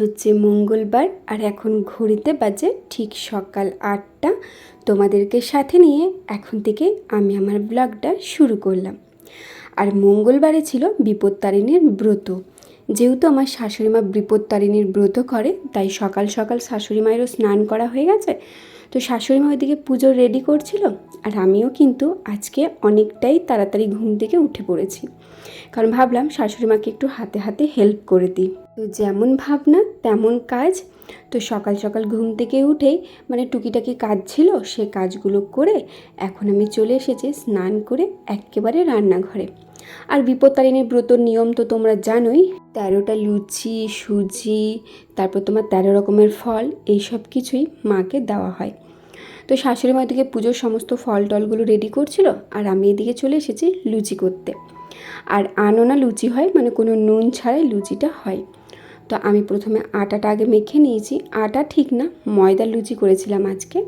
হচ্ছে মঙ্গলবার আর এখন ঘড়িতে বাজে ঠিক সকাল আটটা। তোমাদেরকে সাথে নিয়ে এখন থেকে আমি আমার ব্লগটা শুরু করলাম। আর মঙ্গলবারে ছিল বিপত্তারিণীর ব্রত। যেহেতু আমার শাশুড়ি মা বিপত্তারিণীর ব্রত করে, তাই সকাল সকাল শাশুড়ি মায়েরও স্নান করা হয়ে গেছে তো শাশুড়ি মা ওইদিকে পুজো রেডি করছিল আর আমিও কিন্তু আজকে অনেকটাই তাড়াতাড়ি ঘুম থেকে উঠে পড়েছি। কারণ ভাবলাম শাশুড়ি মাকে একটু হাতে হাতে হেল্প করে দিই। তো যেমন ভাবনা তেমন কাজ। তো সকাল সকাল ঘুম থেকে উঠেই মানে টুকিটাকি কাজ ছিল সে কাজগুলো করে এখন আমি চলে এসেছি স্নান করে একেবারে রান্নাঘরে। আর বিপত্তারিণীর ব্রতর নিয়ম তো তোমরা জানোই। তেরোটা লুচি, সুজি, তারপর তোমার তেরো রকমের ফল, এই সব কিছুই মাকে দেওয়া হয়। তো শাশুড়ি মা দিকে পুজোর সমস্ত ফল টলগুলো রেডি করছিল আর আমি এদিকে চলে এসেছি লুচি করতে। আর আনোনা লুচি হয় মানে কোনো নুন ছাড়াই লুচিটা হয়। তো আমি প্রথমে আটাটা আগে মেখে নিয়েছি। আটা ঠিক না, ময়দার লুচি করেছিলাম আজকে।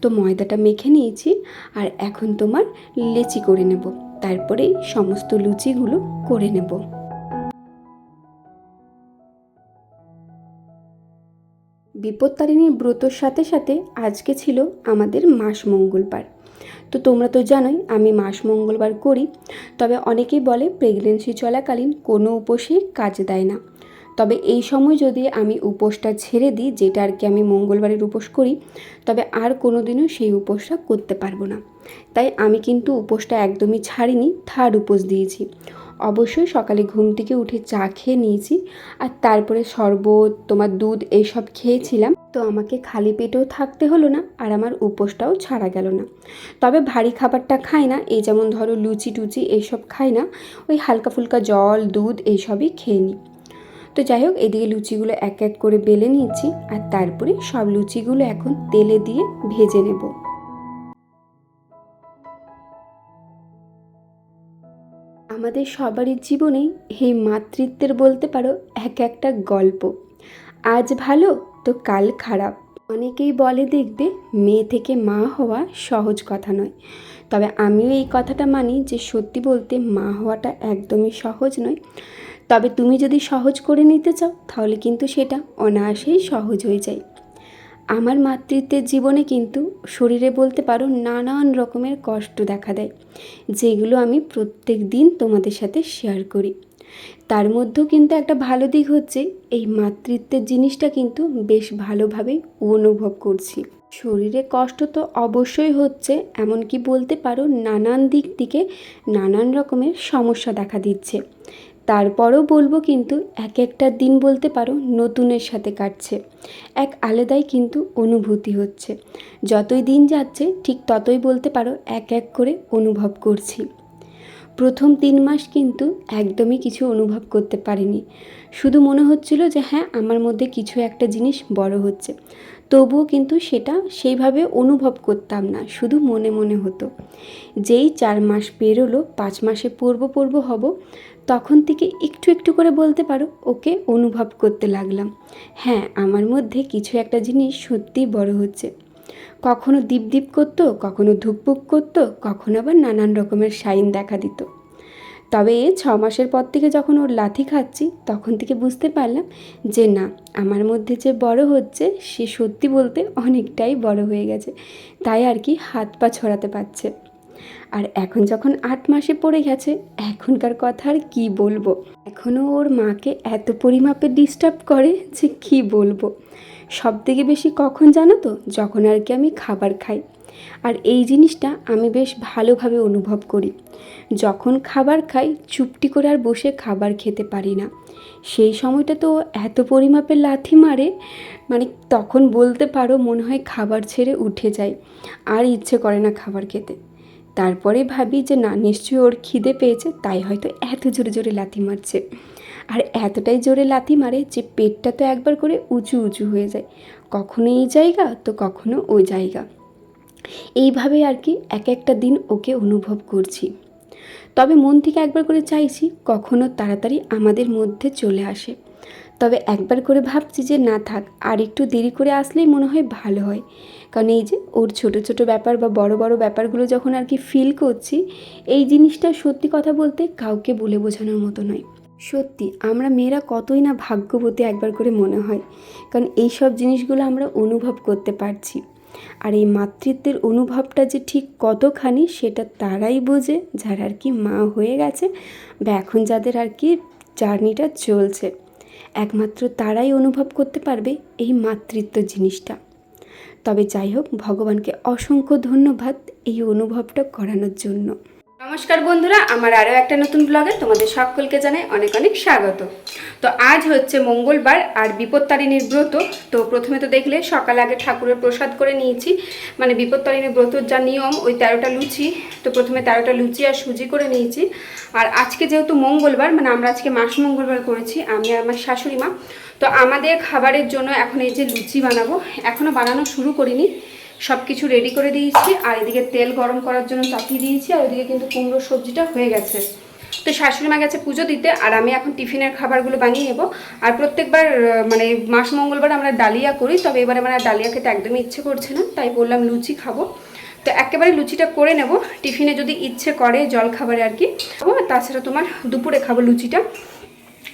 তো ময়দাটা মেখে নিয়েছি আর এখন তোমার লেচি করে নেব। তারপরে সমস্ত লুচিগুলো করে নেব। বিপত্তারিণীর ব্রতর সাথে সাথে আজকে ছিল আমাদের মাস মঙ্গলবার। তো তোমরা তো জানোই, আমি মাস মঙ্গলবার করি, তবে অনেকেই বলে প্রেগনেন্সি চলাকালীন কোনো উপসে কাজ দেয় না। তবে এই সময় যদি আমি উপোসটা ছেড়ে দিই, যেটা আর কি আমি মঙ্গলবারের উপোস করি, তবে আর কোনো দিনও সেই উপোসটা করতে পারব না। তাই আমি কিন্তু উপোসটা একদমই ছাড়িনি থার্ড উপোস দিয়েছি। অবশ্যই সকালে ঘুম থেকে উঠে চা খেয়ে নিয়েছি, আর তারপরে শরবত, তোমার দুধ এইসব খেয়েছিলাম। তো আমাকে খালি পেটেও থাকতে হলো না, আর আমার উপোসটাও ছাড়া গেল না। তবে ভারী খাবারটা খাই না, এই যেমন ধরো লুচি টুচি এইসব খাই না, ওই হালকা ফুলকা জল, দুধ এইসবই খেয়ে নিই। তো যাই হোক, এদিকে লুচিগুলো এক এক করে বেলে নিয়েছি আর তারপরে সব লুচিগুলো এখন তেলে দিয়ে ভেজে নেব। আমাদের সবারই জীবনেই এই মাতৃত্বের বলতে পারো এক একটা গল্প। আজ ভালো, তো কাল খারাপ। অনেকেই বলে দেখবে, মেয়ে থেকে মা হওয়া সহজ কথা নয়। তবে আমিও এই কথাটা মানি যে সত্যি বলতে মা হওয়াটা একদমই সহজ নয়। তবে তুমি যদি সহজ করে নিতে চাও, তাহলে কিন্তু সেটা অনায়াসেই সহজ হয়ে যায়। আমার মাতৃত্বের জীবনে কিন্তু শরীরে বলতে পারো নানান রকমের কষ্ট দেখা দেয়, যেগুলো আমি প্রত্যেক দিন তোমাদের সাথে শেয়ার করি। তার মধ্যেও কিন্তু একটা ভালো দিক হচ্ছে, এই মাতৃত্বের জিনিসটা কিন্তু বেশ ভালোভাবে অনুভব করছি। শরীরে কষ্ট তো অবশ্যই হচ্ছে, এমনকি বলতে পারো নানান দিক থেকে নানান রকমের সমস্যা দেখা দিচ্ছে। তারপরও বলব কিন্তু এক একটা দিন বলতে পারো নতুনের সাথে কাটছে। এক আলাদাই কিন্তু অনুভূতি হচ্ছে। যতই দিন যাচ্ছে, ঠিক ততই বলতে পারো এক এক করে অনুভব করছি। প্রথম তিন মাস কিন্তু একদমই কিছু অনুভব করতে পারিনি। শুধু মনে হচ্ছিল যে হ্যাঁ আমার মধ্যে কিছু একটা জিনিস বড় হচ্ছে। তবুও কিন্তু সেটা সেইভাবে অনুভব করতাম না, শুধু মনে মনে হতো। যেই চার মাস পেরোলো পাঁচ মাসে পূর্ব পূর্ব হব তখন থেকে একটু একটু করে বলতে পারো, ওকে অনুভব করতে লাগলাম। হ্যাঁ আমার মধ্যে কিছু একটা জিনিস সত্যিই বড় হচ্ছে। কখনো দীপ দীপ করতো, কখনো ধুকপুক করতো, কখনো আবার নানান রকমের সাইন দেখা দিত। তবে ছ মাসের পর থেকে যখন ওর লাথি খাচ্ছি, তখন থেকে বুঝতে পারলাম যে না, আমার মধ্যে যে বড় হচ্ছে, সে সত্যি বলতে অনেকটাই বড় হয়ে গেছে। তাই আর কি হাত পা ছড়াতে পারছে। আর এখন যখন আট মাসে পড়ে গেছে, এখনকার কথা আর কী বলব? এখনও ওর মাকে এত পরিমাপে ডিস্টার্ব করে যে কী বলব? সব থেকে বেশি কখন জানো তো, যখন আর কি আমি খাবার খাই। আর এই জিনিসটা আমি বেশ ভালোভাবে অনুভব করি। যখন খাবার খাই, চুপটি করে আর বসে খাবার খেতে পারি না। সেই সময়টা তো এত পরিমাপের লাথি মারে মানে তখন বলতে পারো মনে হয় খাবার ছেড়ে উঠে যায়। আর ইচ্ছে করে না খাবার খেতে। তারপরে ভাবি যে, না, নিশ্চয়ই ওর খিদে পেয়েছে, তাই হয়তো এত জোরে জোরে লাথি মারছে। আর এতটাই জোরে লাথি মারে যে, পেটটা তো একবার করে উঁচু উঁচু হয়ে যায়। কখনো এই জায়গা, তো কখনো ওই জায়গা। এইভাবে আর কি এক একটা দিন ওকে অনুভব করছি। তবে মন থেকে একবার করে চাইছি কখনো তাড়াতাড়ি আমাদের মধ্যে চলে আসে। তবে একবার করে ভাবছি যে না থাক, আর একটু দেরি করে আসলেই মনে হয় ভালো হয়। কারণ এই যে ওর ছোট ছোট ব্যাপার বা বড় বড় ব্যাপারগুলো যখন আর কি ফিল করছি, এই জিনিসটা সত্যি কথা বলতে কাউকে বলে বোঝানোর মতো নয়। সত্যি, আমরা মেয়েরা কতই না ভাগ্যবতী একবার করে মনে হয়, কারণ এই সব জিনিসগুলো আমরা অনুভব করতে পারছি। আর এই মাতৃত্বের অনুভবটা যে ঠিক কতখানি, সেটা তারাই বোঝে, যারা আর কি মা হয়ে গেছে বা এখন যাদের আর কি জার্নিটা চলছে। একমাত্র তারাই অনুভব করতে পারবে এই মাতৃত্ব জিনিসটা। তবে যাই হোক, ভগবানকে অসংখ্য ধন্যবাদ এই অনুভবটা করানোর জন্য। নমস্কার বন্ধুরা, আমার আরও একটা নতুন ব্লগে তোমাদের সকলকে জানাই অনেক অনেক স্বাগত। তো আজ হচ্ছে মঙ্গলবার আর বিপত্তারিণীর ব্রত, তো প্রথমে তো দেখলে সকাল আগে ঠাকুরের প্রসাদ করে নিয়েছি। মানে বিপত্তারিণীর ব্রতর যা নিয়ম, ওই তেরোটা লুচি, তো প্রথমে তেরোটা লুচি আর সুজি করে নিয়েছি। আর আজকে যেহেতু মঙ্গলবার মানে আমরা আজকে মাস মঙ্গলবার করেছি, আমি আর আমার শাশুড়ি মা, তো আমাদের খাবারের জন্য এখন এই যে লুচি বানাবো এখনও বানানো শুরু করিনি। সব কিছু রেডি করে দিয়েছি, আর এদিকে তেল গরম করার জন্য চাপিয়ে দিয়েছি, আর ওইদিকে কিন্তু কুমড়ো সবজিটা হয়ে গেছে। তো শাশুড়ি মা গেছে পুজো দিতে, আর আমি এখন টিফিনের খাবারগুলো বানিয়ে নেব। আর প্রত্যেকবার মানে মাস মঙ্গলবার আমরা ডালিয়া করি, তবে এবার আমার ডালিয়া খেতে একদমই ইচ্ছে করছে না, তাই বললাম লুচি খাব। তো একেবারে লুচিটা করে নেব, টিফিনে যদি ইচ্ছে করে জল খাবারে আর কি। তাছাড়া তোমার দুপুরে খাব লুচিটা।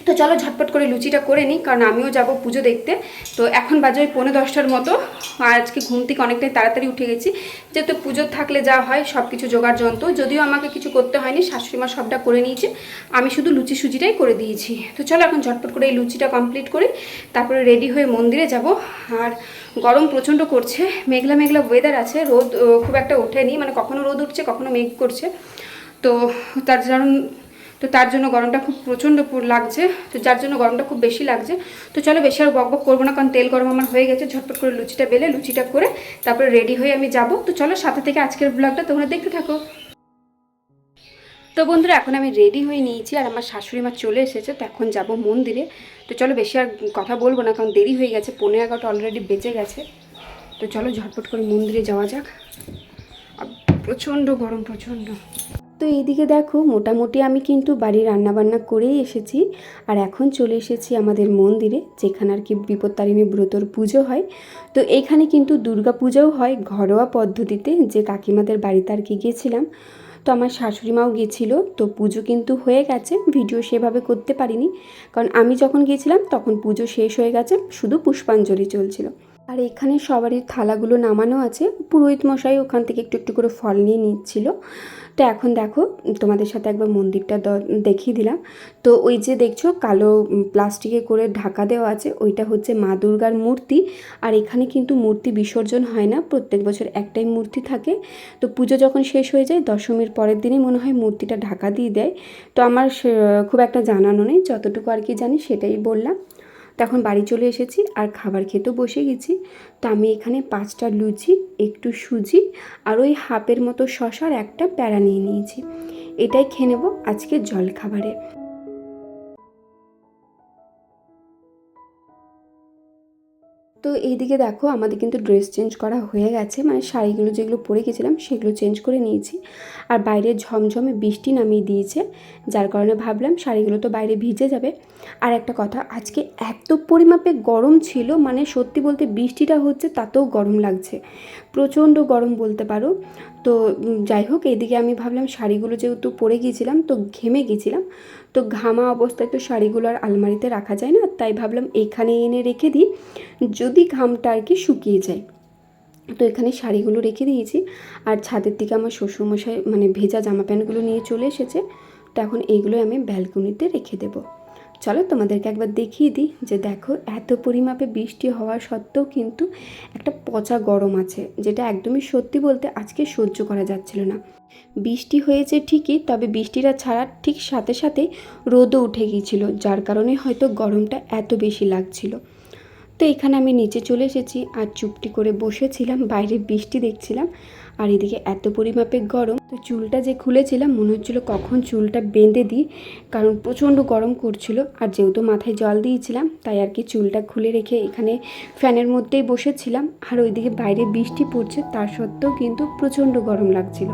তো চলো ঝটপট করে লুচিটা করে নিই, কারণ আমিও যাব পুজো দেখতে। তো এখন বাজে ওই পৌনে দশটার মতো আজকে ঘুম থেকে অনেকটাই তাড়াতাড়ি উঠে গেছি। যেহেতু পুজো থাকলে যা হয় সব কিছু জোগাড় যন্ত্র, যদিও আমাকে কিছু করতে হয়নি, শাশুড়ি মা সবটা করে নিয়েছে। আমি শুধু লুচি সুজিটাই করে দিয়েছি। তো চলো এখন ঝটপট করে এই লুচিটা কমপ্লিট করি তারপরে রেডি হয়ে মন্দিরে যাব। আর গরম প্রচণ্ড করছে, মেঘলা মেঘলা ওয়েদার আছে, রোদ খুব একটা ওঠেনি। মানে কখনো রোদ উঠছে, কখনো মেঘ করছে। তো তার কারণ তো তার জন্য গরমটা খুব প্রচণ্ড লাগছে, তো যার জন্য গরমটা খুব বেশি লাগছে। তো চলো বেশি আর বক বক করব না, কারণ তেল গরম আমার হয়ে গেছে, ঝটপট করে লুচিটা বেলে, লুচিটা করে তারপরে রেডি হয়ে আমি যাব। তো চলো সাথে থেকে আজকের ব্লগটা তোমরা দেখতে থাকো। তো বন্ধুরা, এখন আমি রেডি হয়ে নিয়েছি, আর আমার শাশুড়ি মা চলে এসেছে, তো এখন যাব মন্দিরে। তো চলো বেশি আর কথা বলব না, কারণ দেরি হয়ে গেছে পনেরো এগারোটা অলরেডি বেঁচে গেছে। তো চলো ঝটপট করে মন্দিরে যাওয়া যাক। প্রচণ্ড গরম, প্রচণ্ড। তো এইদিকে দেখো, মোটামুটি আমি কিন্তু বাড়ি রান্নাবান্না করেই এসেছি। আর এখন চলে এসেছি আমাদের মন্দিরে, যেখানে আর কি বিপত্তারিণী ব্রতর পুজো হয়। তো এইখানে কিন্তু দুর্গা পূজাও হয় ঘরোয়া পদ্ধতিতে, যে কাকিমাদের বাড়িতে আর কি গিয়েছিলাম তো আমার শাশুড়ি মাও গিয়েছিল তো পুজো কিন্তু হয়ে গেছে। ভিডিও সেভাবে করতে পারিনি। কারণ আমি যখন গিয়েছিলাম তখন পুজো শেষ হয়ে গেছে, শুধু পুষ্পাঞ্জলি চলছিল। আর এখানে সবারই থালাগুলো নামানো আছে। পুরোহিত মশাই ওখান থেকে একটু একটু করে ফল নিয়ে নিচ্ছিল। তো এখন দেখো, তোমাদের সাথে একবার মন্দিরটা দেখিয়ে দিলাম। তো ওই যে দেখছ, কালো প্লাস্টিকে করে ঢাকা দেওয়া আছে। ওইটা হচ্ছে মা দুর্গার মূর্তি। আর এখানে কিন্তু মূর্তি বিসর্জন হয় না। প্রত্যেক বছর একটাই মূর্তি থাকে। তো পুজো যখন শেষ হয়ে যায়, দশমীর পরের দিনই মনে হয় মূর্তিটা ঢাকা দিয়ে দেয়। তো আমার খুব একটা জানানো নেই। যতটুকু আর কি জানি সেটাই বললাম। তখন বাড়ি চলে এসেছি আর খাবার খেতেও বসে গেছি। তো আমি এখানে পাঁচটা লুচি, একটু সুজি আর ওই হাফের মতো শশার একটা প্যাড়া নিয়ে নিয়েছি। এটাই খেয়ে নেব আজকে জল তো এইদিকে দেখো আমাদের কিন্তু ড্রেস চেঞ্জ করা হয়ে গেছে। মানে শাড়িগুলো যেগুলো পরে গেছিলাম সেগুলো চেঞ্জ করে নিয়েছি। আর বাইরে ঝমঝমে বৃষ্টি নামিয়ে দিয়েছে, যার কারণে ভাবলাম শাড়িগুলো তো বাইরে ভিজে যাবে। আর একটা কথা, আজকে এত পরিমাপে গরম ছিল মানে সত্যি বলতে বৃষ্টিটা হচ্ছে তাতেও গরম লাগছে। প্রচণ্ড গরম বলতে পারো। তো যাই হোক এদিকে আমি ভাবলাম শাড়িগুলো যেহেতু পরে গিয়েছিলাম, তো ঘেমে গেছিলাম তো ঘামা অবস্থায় তো শাড়িগুলো আর আলমারিতে রাখা যায় না, তাই ভাবলাম এখানে এনে রেখে দিই, যদি ঘামটা আর কি শুকিয়ে যায়। তো এখানে শাড়িগুলো রেখে দিয়েছি, আর ছাদের দিকে আমার শ্বশুরমশাই মানে ভেজা জামা প্যান্টগুলো নিয়ে চলে এসেছে। তো এখন এইগুলো আমি ব্যালকনিতে রেখে দেবো। চলো তোমাদেরকে একবার দেখিয়ে দিই যে দেখো, এত পরিমাপে বৃষ্টি হওয়া সত্ত্বেও কিন্তু একটা পচা গরম আছে, যেটা একদমই সত্যি বলতে আজকে সহ্য করা যাচ্ছিল না। বৃষ্টি হয়েছে ঠিকই, তবে বৃষ্টিটা ছাড়ার ঠিক সাথে সাথে রোদও উঠে গিয়েছিল, যার কারণে হয়তো গরমটা এত বেশি লাগছিল। তো এখানে আমি নিচে চলে এসেছি আর চুপটি করে বসেছিলাম, বাইরে বৃষ্টি দেখছিলাম। আর এদিকে এত পরিমাপে গরম, তো চুলটা যে খুলেছিলাম, মনে হচ্ছিল কখন চুলটা বেঁধে দিই, কারণ প্রচণ্ড গরম করছিল। আর যেহেতু মাথায় জল দিয়েছিলাম, তাই আর কি চুলটা খুলে রেখে এখানে ফ্যানের মধ্যেই বসেছিলাম। আর ওইদিকে বাইরে বৃষ্টি পড়ছে তার সত্ত্বেও কিন্তু প্রচণ্ড গরম লাগছিল।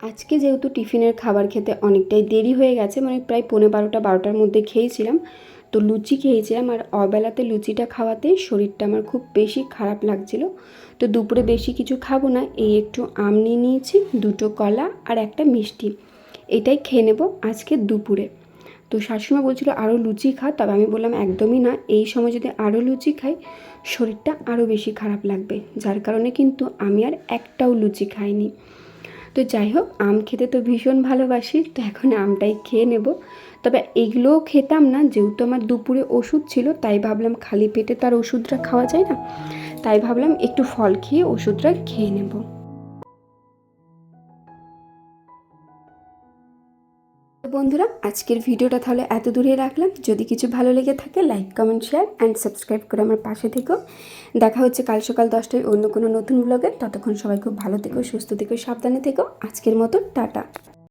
আজকে যেহেতু টিফিনের খাবার খেতে অনেকটাই দেরি হয়ে গেছে মানে প্রায় পৌনে বারোটা, বারোটার মধ্যে খেয়েছিলাম। তো লুচি খেয়েছিলাম আর অবেলাতে লুচিটা খাওয়াতে শরীরটা আমার খুব বেশি খারাপ লাগছিল। তো দুপুরে বেশি কিছু খাব না, এই একটু আম নিয়ে নিয়েছি, দুটো কলা আর একটা মিষ্টি। এটাই খেয়ে নেব আজকে দুপুরে। তো শাশুড়িমা বলছিল আরও লুচি খা। তবে আমি বললাম, একদমই না। এই সময় যদি আরও লুচি খাই, শরীরটা আরও বেশি খারাপ লাগবে। যার কারণে কিন্তু আমি আর একটাও লুচি খাইনি। তো যাই হোক, আম খেতে তো ভীষণ ভালোবাসি, তো এখন আমটাই খেয়ে নেব। তবে এগুলোও খেতাম না, যেহেতু আমার দুপুরে ওষুধ ছিল, তাই ভাবলাম খালি পেটে তার ওষুধটা খাওয়া যায় না, তাই ভাবলাম একটু ফল খেয়ে ওষুধটা খেয়ে নেব। বন্ধুরা, আজকের ভিডিওটা তাহলে এত দূরে রাখলাম। যদি কিছু ভালো লেগে থাকে like comment share and subscribe করে আমার পাশে থেকো। দেখা হচ্ছে কাল সকাল দশটায় অন্য কোনো নতুন ব্লগে ততক্ষণ সবাই খুব ভালো থেকো, সুস্থ থেকো, সাবধানে থেকো। আজকের মতো, টাটা।